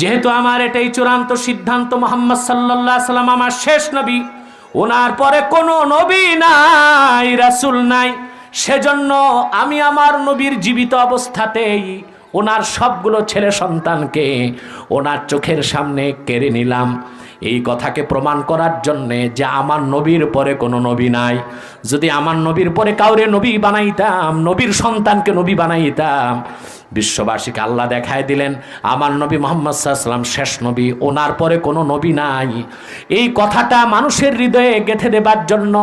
যেহেতু আমার এটাই চূড়ান্ত সিদ্ধান্ত, মোহাম্মদ সাল্লাহ সাল্লাম আমার শেষ নবী, ওনার পরে কোনো নবী নাই, রাসূল নাই। সেজন্য আমি আমার নবীর জীবিত অবস্থাতেই ওনার সবগুলো ছেলে সন্তানকে ওনার চোখের সামনে কেড়ে নিলাম। এই কথাকে প্রমাণ করার জন্যে যে আমার নবীর পরে কোনো নবী নাই। যদি আমার নবীর পরে কাউরে নবী বানাইতাম, নবীর সন্তানকে নবী বানাইতাম বিশ্ববাসীকে আল্লাহ দেখায় দিলেন, আমার নবী মোহাম্মদ সাল্লাম শেষ নবী, ওনার পরে কোনো নবী নাই। এই কথাটা মানুষের হৃদয়ে গেঁথে দেবার জন্য,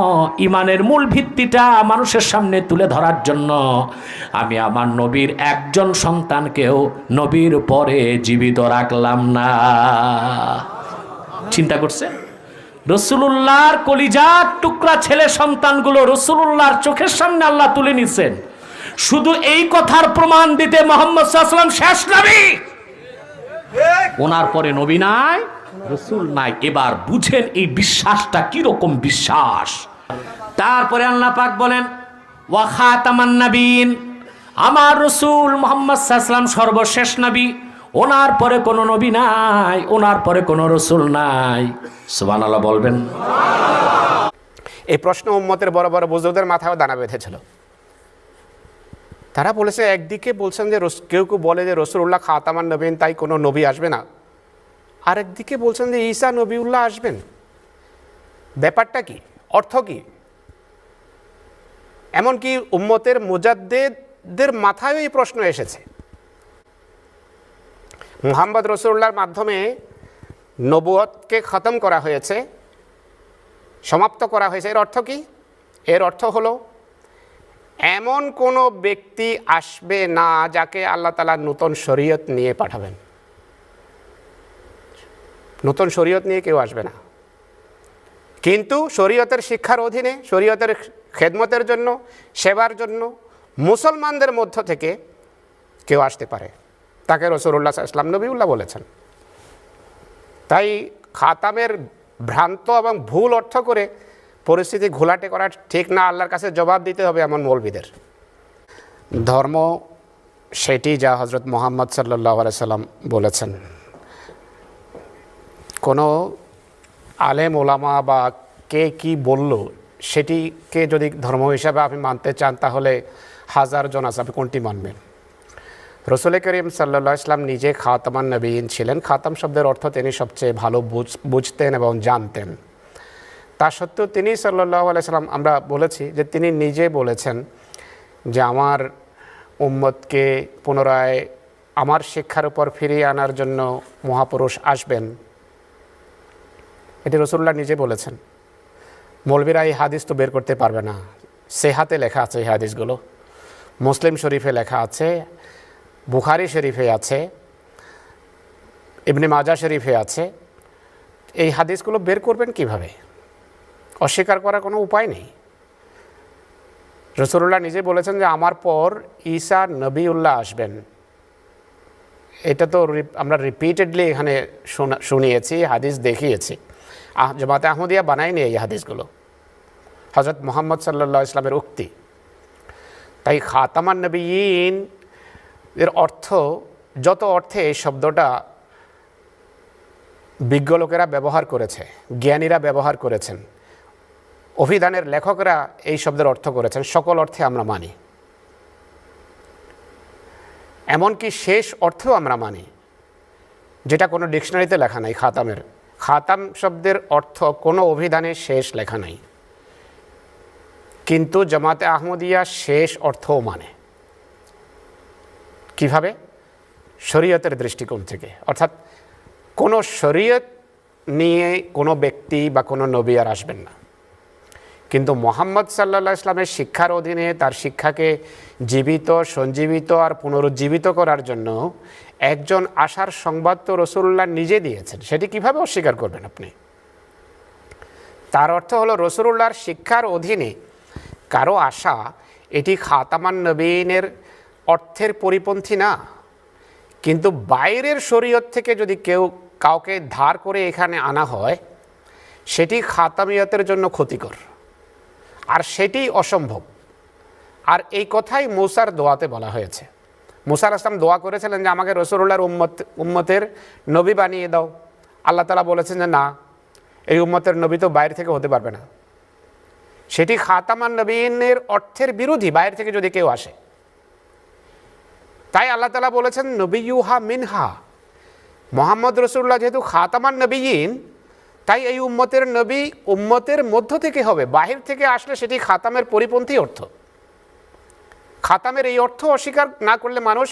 ইমানের মূল ভিত্তিটা মানুষের সামনে তুলে ধরার জন্য। আমি আমার নবীর একজন সন্তানকেও নবীর পরে জীবিত রাখলাম না। চিন্তা করছে রসুল্লাহর কলিজার টুকরা ছেলে সন্তানগুলো রসুল্লাহর চোখের সামনে আল্লাহ তুলে নিছেন। শুধু এই কথার প্রমাণ দিতে মোহাম্মদ শেষ নবী। ওনার পরে নবী নাই, রসুল নাই। এবার বুঝেন এই বিশ্বাসটা কীরকম বিশ্বাস। তারপরে আল্লাহ পাক বলেন ওয়াখাতামান নবীন আমার রসুল মোহাম্মদ সাল্লাম সর্বশেষ নবী। ওনার পরে কোনো নবী নাই, ওনার পরে কোনো রসুল নাই। সুবান বলবেন। এই প্রশ্ন উম্মতের বড় বড় বুজুর্গদের মাথায় দানা বেঁধেছিল। তারা বলেছে, একদিকে বলছেন যে কেউ কেউ বলে যে রসুল্লাহ খাতামান নবীন, তাই কোনো নবী আসবে না। আরেকদিকে বলছেন যে ঈসা নবীউল্লাহ আসবেন। ব্যাপারটা কি? অর্থ কি? এমনকি উম্মতের মোজাদ্দেদের মাথায়ও এই প্রশ্ন এসেছে। মুহাম্মদ রসুল্লাহর মাধ্যমে নবুয়তকে খতম করা হয়েছে, সমাপ্ত করা হয়েছে। এর অর্থ কি? এর অর্থ হলো এমন কোনো ব্যক্তি আসবে না যাকে আল্লাহ তালা নূতন শরীয়ত নিয়ে পাঠাবেন। নতুন শরীয়ত নিয়ে কেউ আসবে না। কিন্তু শরীয়তের শিক্ষার অধীনে, শরীয়তের খেদমতের জন্য, সেবার জন্য মুসলমানদের মধ্য থেকে কেউ আসতে পারে। তাকে রসুল্লাহ ইসলাম নবীউল্লাহ বলেছেন। তাই খাতামের ভ্রান্ত এবং ভুল অর্থ করে পরিস্থিতি ঘোলাটে করা ঠিক না আল্লাহর কাছে জবাব দিতে হবে এমন মৌলবিদের ধর্ম সেটি যা হজরত মোহাম্মদ সাল্লাহ সাল্লাম বলেছেন। কোনো আলেম ওলামা বা কে কি বলল, সেটিকে যদি ধর্ম হিসাবে আপনি মানতে চান, তাহলে হাজার জন আছে, আপনি কোনটি মানবেন? রসুল করিম সাল্লা ইসলাম নিজে খাতামান নবীন ছিলেন। খাতাম শব্দের অর্থ তিনি সবচেয়ে ভালো বুঝ, বুঝতেন এবং জানতেন। তা সত্ত্বেও তিনি সাল্লাহ আলাইসাল্লাম আমরা বলেছি যে তিনি নিজে বলেছেন যে আমার উম্মতকে পুনরায় আমার শিক্ষার উপর ফিরিয়ে আনার জন্য মহাপুরুষ আসবেন। এটি রসুল্লাহ নিজে বলেছেন। মৌলবীরা এই হাদিস তো বের করতে পারবে না। সে হাতে লেখা আছে এই হাদিসগুলো। মুসলিম শরীফে লেখা আছে, বুখারি শরীফে আছে, ইবনে মাজা শরীফে আছে। এই হাদিসগুলো বের করবেন কীভাবে? অস্বীকার করার কোনো উপায় নেই। রসুল্লাহ নিজে বলেছেন যে আমার পর ঈসা নবীউল্লাহ আসবেন। এটা তো আমরা রিপিটেডলি এখানে শোনা- শুনিয়েছি, হাদিস দেখিয়েছি। জমাতে আহমদিয়া বানায়নি এই হাদিসগুলো। হজরত মোহাম্মদ সাল্লা ইসলামের উক্তি। তাই খাতামান নবীন এর অর্থ, যত অর্থে এই শব্দটা বিজ্ঞ লোকেরা ব্যবহার করেছে, জ্ঞানীরা ব্যবহার করেছেন অভিধানের লেখকরা এই শব্দের অর্থ করেছেন, সকল অর্থে আমরা মানি। এমনকি শেষ অর্থেও আমরা মানি, যেটা কোনো ডিকশনারিতে লেখা নাই, খাতামের। খাতাম শব্দের অর্থ কোনো অভিধানে শেষ লেখা নাই। কিন্তু জামাতে আহমদিয়া শেষ অর্থও মানে। কীভাবে? শরীয়তের দৃষ্টিকোণ থেকে। অর্থাৎ কোনো শরীয়ত নিয়ে কোনো ব্যক্তি বা কোনো নবী আর আসবেন না। কিন্তু মোহাম্মদ সাল্লা ইসলামের শিক্ষার অধীনে তার শিক্ষাকে জীবিত, সঞ্জীবিত আর পুনরুজ্জীবিত করার জন্য একজন আশার সংবাদ তো রসুল্লাহ নিজে দিয়েছেন। সেটি কীভাবে অস্বীকার করবেন আপনি? তার অর্থ হলো রসুল্লাহর শিক্ষার অধীনে কারও আশা এটি খাতামান নবীনের অর্থের পরিপন্থী না। কিন্তু বাইরের শরীয়ত থেকে যদি কেউ কাউকে ধার করে এখানে আনা হয়, সেটি খাতামিয়তের জন্য ক্ষতিকর। আর সেটি অসম্ভব। আর এই কথাই মৌসার দোয়াতে বলা হয়েছে। মুসার আসলাম দোয়া করেছিলেন যে, আমাকে রসুল্লাহর উম্মত, উম্মতের নবী বানিয়ে দাও। আল্লাহ তালা বলেছেন যে, না, এই উম্মতের নবী তো বাইরে থেকে হতে পারবে না। সেটি খাতামান নবীনের অর্থের বিরোধী, বাইরে থেকে যদি কেউ আসে। তাই আল্লাহ তালা বলেছেন নবী ইউহা মিনহা। মোহাম্মদ রসুল্লাহ যেহেতু খাতামান নবীন তাই এই উম্মতের নবী উম্মতের মধ্য থেকে হবে, বাহির থেকে আসলে সেটি খাতামের পরিপন্থী অর্থ। খাতামের এই অর্থ অস্বীকার না করলে মানুষ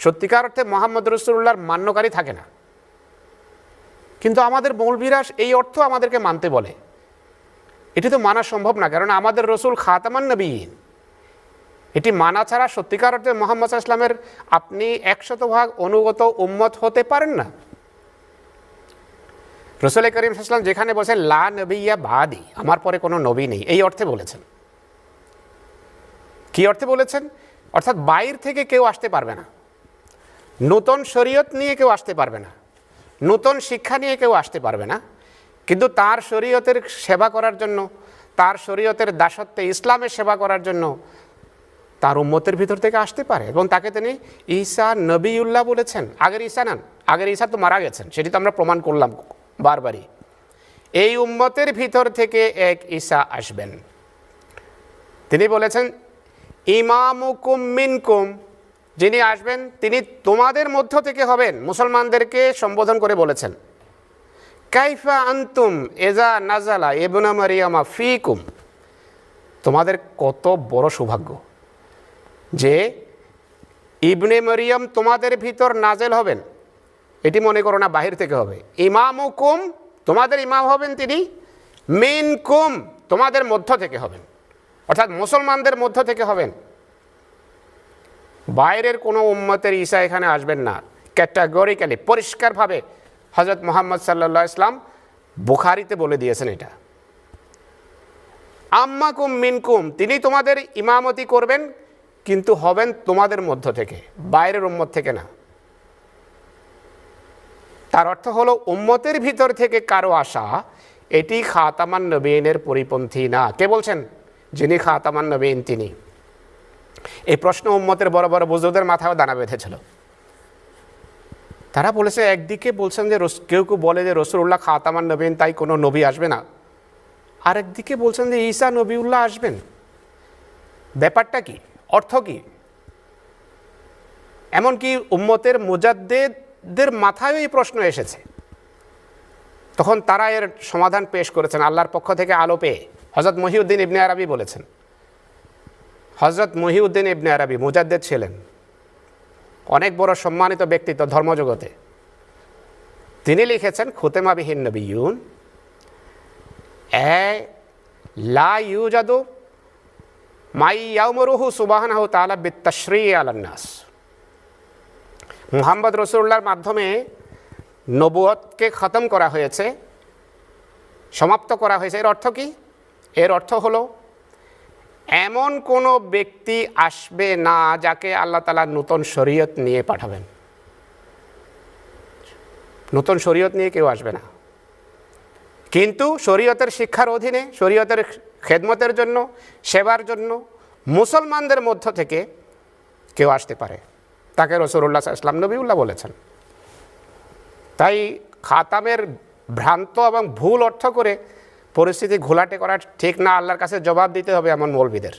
সত্যিকার অর্থে মোহাম্মদ রসুল্লাহর মান্যকারী থাকে না। কিন্তু আমাদের মৌলবিরাস এই অর্থ আমাদেরকে মানতে বলে। এটি তো মানা সম্ভব না, কারণ আমাদের রসুল খাতামান নবীন। এটি মানা ছাড়া সত্যিকার অর্থে মোহাম্মদ ইসলামের আপনি একশত ভাগ অনুগত উম্মত হতে পারেন না। রসুল করিম ইসলাম যেখানে বলছেন, লা নবিয়া বাদি আমার পরে কোনো নবী নেই। এই অর্থে বলেছেন। কি অর্থে বলেছেন? অর্থাৎ বাইর থেকে কেউ আসতে পারবে না। নূতন শরীয়ত নিয়ে কেউ আসতে পারবে না। নূতন শিক্ষা নিয়ে কেউ আসতে পারবে না। কিন্তু তার শরীয়তের সেবা করার জন্য, তার শরীয়তের দাসত্বে ইসলামের সেবা করার জন্য তার উম্মতের ভিতর থেকে আসতে পারে। এবং তাকে তিনি ঈসা নবীউল্লাহ বলেছেন। আগের ঈসা নান। আগের ঈসা তো মারা গেছেন। সেটি তো আমরা প্রমাণ করলাম। বারবারই। এই উম্মতের ভিতর থেকে এক ঈসা আসবেন। তিনি বলেছেন, ইমামুকুম মিনকুম যিনি আসবেন, তিনি তোমাদের মধ্য থেকে হবেন, মুসলমানদেরকে সম্বোধন করে বলেছেন। কাইফা আন্তুম এজা নাজালা এবনা মারিয়ামা ফিকুম তোমাদের কত বড় সৌভাগ্য যে ইবনে মরিয়ম তোমাদের ভিতর নাজেল হবেন। এটি মনে করো না, বাহির থেকে হবে। ইমাম কুম তোমাদের ইমাম হবেন তিনি। মিন কুম তোমাদের মধ্য থেকে হবেন। অর্থাৎ মুসলমানদের মধ্য থেকে হবেন। বাইরের কোনো উম্মতের ঈসা এখানে আসবেন না। ক্যাটাগরিক্যালি, পরিষ্কারভাবে হজরত মোহাম্মদ সাল্লা ইসলাম বুখারিতে বলে দিয়েছেন এটা। আম্মাকুম মিনকুম, তিনি তোমাদের ইমামতি করবেন, কিন্তু হবেন তোমাদের মধ্য থেকে, বাইরের উম্মত থেকে না। তার অর্থ হলো, উম্মতের ভিতর থেকে কারও আসা এটি খাতামান নবীনের পরিপন্থী না। কে বলছেন? যিনি খাতামান নবীন, তিনি। এই প্রশ্ন উম্মতের বড় বড় বুজুর্গদের মাথায় দানা বেঁধেছিল। তারা বলেছে, একদিকে বলছেন যে কেউ কেউ বলে যে রসুল্লাহ খাতামান নবীন, তাই কোনো নবী আসবে না। আরেকদিকে বলছেন যে, ঈসা নবীউল্লাহ আসবেন। ব্যাপারটা কি? অর্থ কি? এমনকি উম্মতের মুজাদ্দেদের মাথায়ও এই প্রশ্ন এসেছে। তখন তারা এর সমাধান পেশ করেছেন, আল্লাহর পক্ষ থেকে আলো পেয়ে। হজরত মহিউদ্দিন ইবনে আরবি বলেছেন। হজরত মহিউদ্দিন ইবনে আরবি মুজাদ্দেদ ছিলেন। অনেক বড় সম্মানিত ব্যক্তিত্ব ধর্মজগতে। তিনি লিখেছেন খুতেমাবিহীন ইউন এ লা ইউ ইউজাদু মাই ইয়াউমরুহু সুবাহানাহু তাআলা বিত্তাশরী আলান্নাস মুহাম্মদ রসুল্লার মাধ্যমে নবুয়তকে খতম করা হয়েছে, সমাপ্ত করা হয়েছে। এর অর্থ কি? এর অর্থ হলো, এমন কোনো ব্যক্তি আসবে না যাকে আল্লাহ তালা নূতন শরীয়ত নিয়ে পাঠাবেন। নতুন শরীয়ত নিয়ে কেউ আসবে না। কিন্তু শরীয়তের শিক্ষার অধীনে, শরীয়তের খেদমতের জন্য, সেবার জন্য মুসলমানদের মধ্য থেকে কেউ আসতে পারে। তাকে রসুল্লাহ ইসলাম নবীউল্লাহ বলেছেন। তাই খাতামের ভ্রান্ত এবং ভুল অর্থ করে পরিস্থিতি ঘোলাটে করা ঠিক না, আল্লাহর কাছে জবাব দিতে হবে এমন মৌলবিদের।